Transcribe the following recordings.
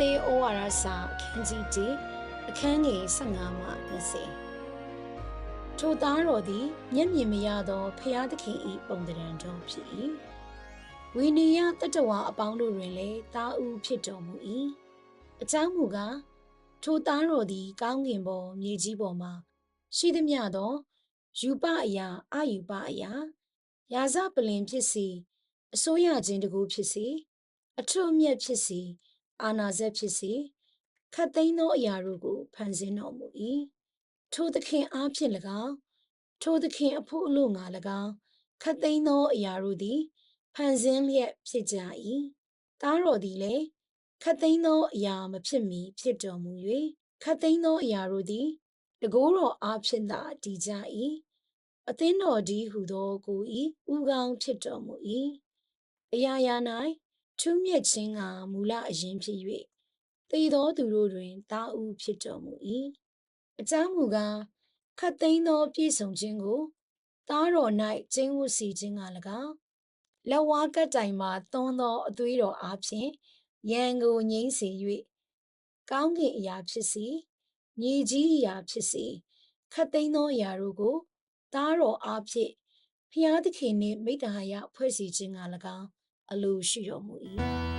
သဲဩဝါဒစာအခန်းကြီး1အခန်းငယ်15မှ20ထိုသားတော်သည်မျက်မြင်မရသောဖျားသခင်၏ပုံတံတော်ဖြစ်၏ဝိနည်းတတ္တဝါအပေါင်းတို့တွင်လည်းတာဦးဖြစ်တော်မူ၏အကြောင်းမူကားထိုသားတော်သည် ကောင်းကင်ပေါ်မြေကြီးပေါ်မှာရှိသမျှသောယူပအရာအယူပအရာရာဇပလင်ဖြစ်စီအစိုးရခြင်းတကူဖြစ်စီအထွတ်အမြတ်ဖြစ်စီ အာနာဇက်ဖြစ်စေခတ်သိမ်းသောအရာတို့ကိုဖန်ဆင်းတော်မူ၏ထိုသခင်အားဖြင့်၎င်းထိုသခင်အဖို့အလို့ငါ၎င်းခတ်သိမ်းသောအရာတို့သည်ဖန်ဆင်းလျက်ဖြစ်ကြ၏သားတော်သည်လည်းခတ်သိမ်းသောအရာမဖြစ်မီဖြစ်တော်မူ၍ခတ်သိမ်းသောအရာတို့သည်တကိုးတော်အားဖြင့်သာတည်ကြ၏အသင်းတော်ဒီဟုသောကိုဤဥကောင်းဖြစ်တော်မူ၏အရာရာ၌ ထူးမြတ်ခြင်းကမူလအရင်ဖြစ်၍တည်သောသူတို့တွင်တာဦးဖြစ်တော်မူ၏အကြောင်းမူကားခတ်သိမ်းသောပြည့်စုံခြင်းကိုသားတော်၌ကျင်းဝတ်စီခြင်းက၎င်းလက်ဝါးကပ်တိုင်မှသွန်းသောအသွေးတော်အားဖြင့်ယံကိုငိမ့်စေ၍ကောင်းကင်အရာဖြစ်စီမြေကြီးအရာဖြစ်စီခတ်သိမ်းသောအရာတို့ကိုသားတော်အားဖြင့်ဖျားသခင်နှင့်မိတ္တဟာယဖွဲ့စည်းခြင်းက၎င်း အလိုရှိတော်မူ၏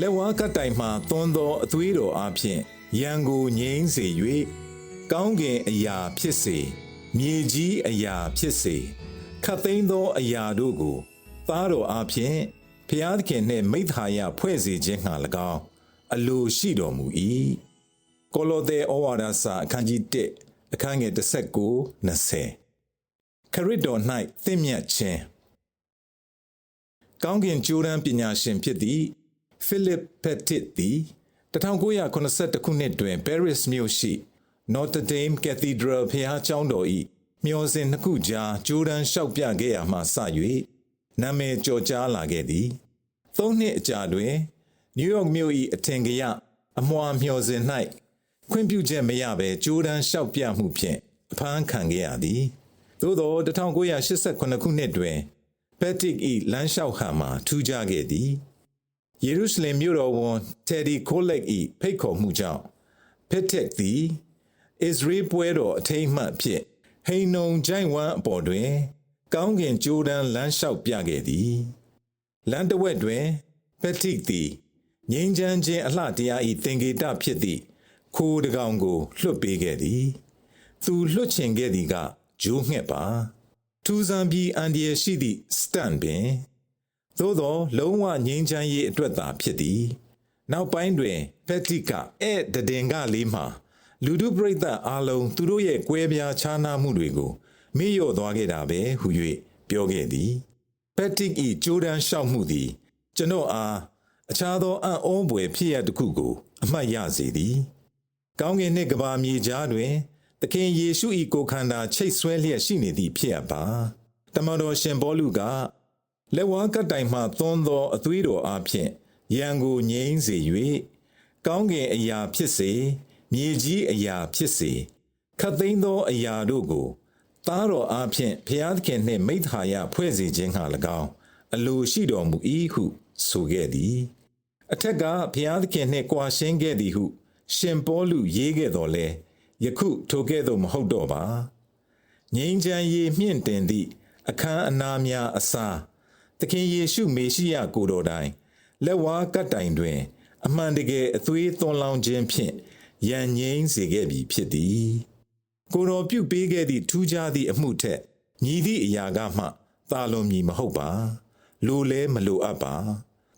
လက်ဝါးကပ်တိုင်မှသွန်းသောအသွေးတော်အားဖြင့်ရန်ကိုငြိမ်းစေ၍ကောင်းကင်အရာဖြစ်စေမြေကြီးအရာဖြစ်စေခတ်သိမ်းသောအရာတို့ကိုသားတော်အားဖြင့်ဖျားသခင်နှင့်မိသားယဖွဲ့စေခြင်းငှာ၎င်းအလိုရှိတော်မူ၏ ကိုလိုသဲဩဝါဒစာအခန်းကြီး1အခန်းငယ်19 20ခရစ်တော်၌သင့်မြတ်ခြင်းကောင်းကင်ကျိုးရန်ပညာရှင်ဖြစ်သည့်ဖိလစ်ပက်တစ်သည်1982ခုနှစ်တွင်ပဲရစ်မြို့ရှိ Notre Dame Cathedral ဖျားကျောင်းတော်၏မျော်စင်နှစ်ခုကြားဂျိုးဒန်လျှောက်ပြခဲ့ရမှစ၍နာမည်ကျော်ကြားလာခဲ့သည်သုံးနှစ်အကြာတွင်နယူးယောက်မြို့၏အထင်ကရအမွာမျော်စင်၌ ခွင့်ပြုချက်မရဘဲဂျိုးဒန်လျှောက်ပြမှုဖြင့်အဖမ်းခံခဲ့ရသည်သို့သော1988ခုနှစ်တွင်ပက်တစ်၏လမ်းလျှောက်ဟန်မှာထူးခြားခဲ့သည်ယေရုရှလင်မြို့တော်ဝန်တယ်ဒီကိုလက်၏ဖိတ်ခေါ်မှုကြောင့်ဖက်တက်သည်အစ္စရေးပွဲတော်အထိမ်းအမှတ်ဖြင့်ဟိန်နုံဂျိုင်ဝမ်အပေါ်တွင် ကောင်းကင်ကြိုးတန်းလမ်းလျှောက်ပြခဲ့သည်လမ်းတစ်ဝက်တွင်ဖက်တစ်သည်ငိမ့်ချမ်းခြင်းအလှတရား၏သင်္ကေတဖြစ်သည့် ခိုးတကောင်ကိုလွှတ်ပေးခဲ့သည်သူလွှတ်ချင်ခဲ့သည်ကဂျိုးငှက်ပါထူးဆန်းပြီးအန်ဒီရရှိသည့်စတန်ပင်သို့သောလုံးဝငြိမ်းချမ်းရေးအတွက်သာဖြစ်သည်နောက်ပိုင်းတွင်ဖက်တိကဧည့်တည်ငါလေးမှာလူဒုပရိသတ်အားလုံးသူတို့ရဲ့ကွဲပြားခြားနားမှုတွေကိုမေ့လျော့သွားခဲ့တာပဲဟု၍ပြောခဲ့သည်ဖက်တစ်၏ဂျိုးဒန်ရှောက်မှုသည်ကျွန်တော်အားအခြားသောအံ့ဩဖွယ်ဖြစ်ရတစ်ခုကို အမှတ်ရစေသည် ကောင်းကင်နှင့်ကဘာမြေကြားတွင် သခင်ယေရှု၏ကိုယ်ခန္ဓာချိတ်ဆွဲလျက်ရှိနေသည့်ဖြစ်အပ်ပါတမန်တော်ရှင်ဘောလူကလက်ဝါးကပ်တိုင်မှသွန်းသောအသွေးတော်အားဖြင့်ရန်ကိုငြိမ်းစေ၍ကောင်းကင်အရာဖြစ်စေမြေကြီးအရာဖြစ်စေခတ်သိမ်းသောအရာတို့ကိုသားတော်အားဖြင့်ဖျားသခင်နှင့်မိသားယဖွဲ့စေခြင်းဟာ၎င်းအလိုရှိတော်မူ၏ဟုဆိုခဲ့သည် အထက်ကဖျားသခင်နှင့်ကြွာရှင်းခဲ့သည်ဟု ရှင်ပေါလုရေးခဲ့တော်လဲယခုထိုကဲ့သို့မဟုတ်တော့ပါငြိမ်းချမ်းရေးမြင့်တင်သည့်အခမ်းအနားများအစားသခင်ယေရှုမေရှိယကိုတော်တိုင်လက်ဝါးကပ်တိုင်တွင် အမှန်တကယ်အသွေးသွန်းလောင်းခြင်းဖြင့်ရန်ငြိမ်းစေခဲ့ပြီဖြစ်သည် ကိုတော်ပြုပေးခဲ့သည့်ထူးခြားသည့်အမှုထက်ညီသည့်အရာကမှသာလွန်မည်မဟုတ်ပါလိုလဲမလိုအပ်ပါ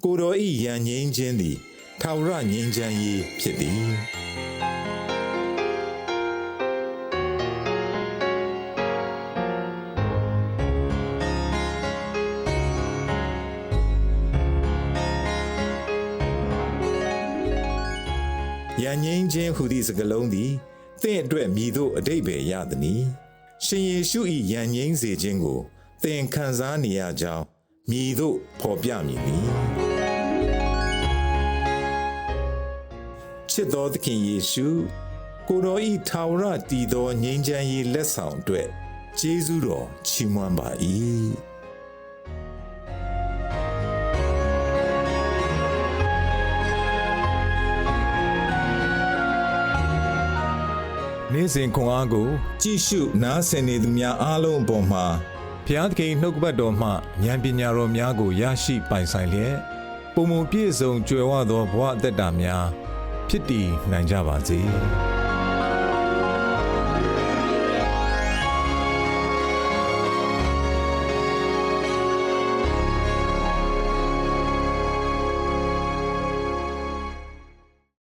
ကိုတော်ဤရန်ငြိမ်းခြင်းသည် ထာဝရငြိမ်းချမ်းရေးဖြစ်သည်ယဉ်ငိမ့်ခြင်းဟူသည့်စကားလုံးသည်သင်အတွက်မြည်သို့အတိတ်ပဲရသည်။ရှင်ယေရှု၏ယဉ်ငိမ့်စေခြင်းကိုသင်ခံစားနေရကြောင်းမြည်သို့ဖော်ပြမည်နီ။ ချစ်တော်သခင်ယေရှုကိုယ်တော်ဤထာဝရတည်သောငြိမ်းချမ်းရေးလက်ဆောင်အတွက်ကျေးဇူးတော်ချီးမွမ်းပါ၏။နေ့စဉ်ခွန်အားကို ကြည့်ရှုနားဆင်နေသူများအားလုံးအပေါ်မှာဘုရားသခင်နှုတ်ကပတ်တော်မှဉာဏ်ပညာတော်များကိုရရှိပိုင်ဆိုင်လျက်ပုံမပြည့်စုံကြွယ်ဝသောဘဝအသက်တာများ ဖြစ်တည်နိုင်ကြပါစေ။